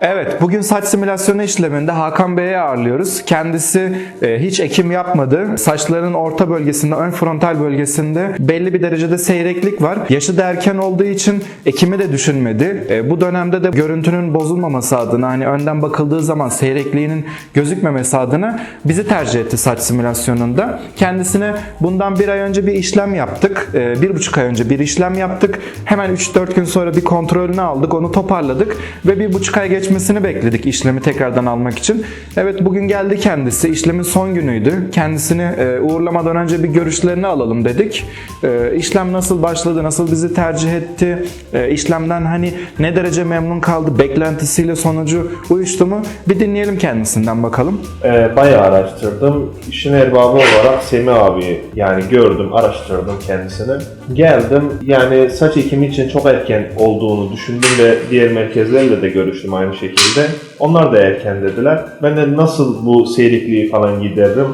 Evet, bugün saç simülasyonu işleminde Hakan Bey'i ağırlıyoruz. Kendisi e, hiç ekim yapmadı. Saçların orta bölgesinde, ön frontal bölgesinde belli bir derecede seyreklik var. Yaşı da erken olduğu için ekimi de düşünmedi. E, bu dönemde de görüntünün bozulmaması adına, hani önden bakıldığı zaman seyrekliğinin gözükmemesi adına bizi tercih etti saç simülasyonunda. Kendisine bundan bir ay önce bir işlem yaptık. E, bir buçuk ay önce bir işlem yaptık. Hemen 3-4 gün sonra bir kontrolünü aldık, onu toparladık ve bir buçuk ay geçmesini bekledik işlemi tekrardan almak için. Evet bugün geldi kendisi. İşlemin son günüydü. Kendisini e, uğurlamadan önce bir görüşlerini alalım dedik. E, işlem nasıl başladı, nasıl bizi tercih etti, e, işlemden hani ne derece memnun kaldı, beklentisiyle sonucu uyuştu mu? Bir dinleyelim kendisinden bakalım. Ee, bayağı araştırdım. İşin erbabı olarak Semih abi yani gördüm, araştırdım kendisini. Geldim yani saç ekimi için çok erken olduğunu düşündüm ve diğer merkezlerle de görüştüm aynı şekilde. Onlar da erken dediler. Ben de nasıl bu seyrekliği falan gideririm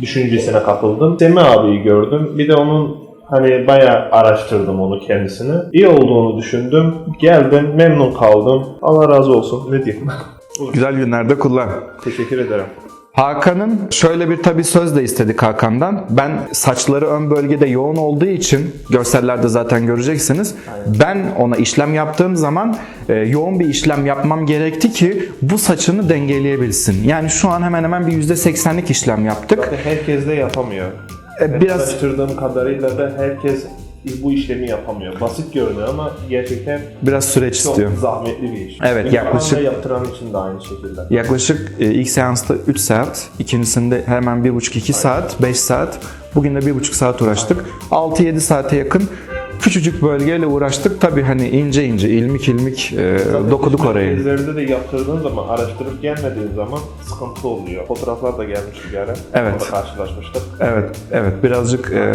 düşüncesine kapıldım. Semih abiyi gördüm. Bir de onun hani bayağı araştırdım onu kendisini. İyi olduğunu düşündüm. Geldim, memnun kaldım. Allah razı olsun. Ne diyeyim? Güzel günlerde kullan. Teşekkür ederim. Hakan'ın şöyle bir tabi söz de istedik Hakan'dan. Ben saçları ön bölgede yoğun olduğu için görsellerde zaten göreceksiniz. Ben ona işlem yaptığım zaman e, yoğun bir işlem yapmam gerekti ki bu saçını dengeleyebilsin. Yani şu an hemen hemen bir %80'lik işlem yaptık. Herkes de yapamıyor. E, Ben biraz araştırdığım kadarıyla da herkes bu işlemi yapamıyor. Basit görünüyor ama gerçekten biraz süreç çok istiyor. zahmetli bir iş. Evet, Benim yaklaşık- yaptıran için de aynı şekilde. Yaklaşık e, ilk seansta 3 saat, ikincisinde hemen 1,5-2 saat, 5 saat. Bugün de 1,5 saat uğraştık. 6-7 saate yakın küçücük bölgeyle uğraştık. Tabii hani ince ince, ilmik ilmik e, dokuduk orayı. Merkezlerde de yaptırdığın zaman, araştırıp gelmediğin zaman sıkıntı oluyor. Fotoğraflar da gelmiş bir ara. Evet. Orada karşılaşmıştık. Evet, evet birazcık e,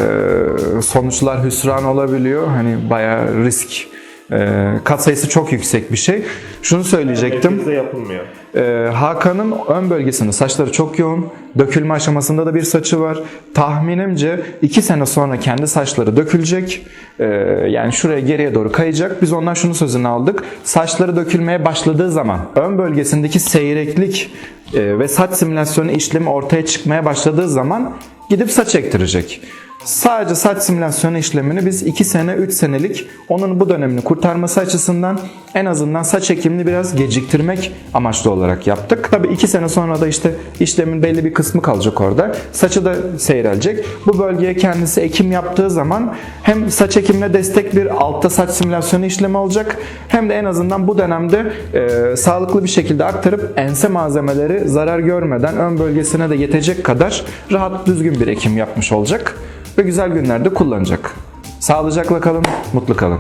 sonuçlar hüsran olabiliyor. Hani bayağı risk. E, kat sayısı çok yüksek bir şey. Şunu söyleyecektim. Merkezde yapılmıyor. Ee, Hakan'ın ön bölgesinde saçları çok yoğun. Dökülme aşamasında da bir saçı var. Tahminimce 2 sene sonra kendi saçları dökülecek. Ee, yani şuraya geriye doğru kayacak. Biz ondan şunu sözünü aldık. Saçları dökülmeye başladığı zaman ön bölgesindeki seyreklik e, ve saç simülasyonu işlemi ortaya çıkmaya başladığı zaman gidip saç ektirecek. Sadece saç simülasyonu işlemini biz 2 sene 3 senelik onun bu dönemini kurtarması açısından en azından saç ekimini biraz geciktirmek amaçlı olarak yaptık. Tabii 2 sene sonra da işte işlemin belli bir kısmı kalacak orada. Saçı da seyrelecek. Bu bölgeye kendisi ekim yaptığı zaman hem saç ekimine destek bir altta saç simülasyonu işlemi olacak hem de en azından bu dönemde e, sağlıklı bir şekilde aktarıp ense malzemeleri zarar görmeden ön bölgesine de yetecek kadar rahat düzgün bir ekim yapmış olacak ve güzel günlerde kullanacak. Sağlıcakla kalın, mutlu kalın.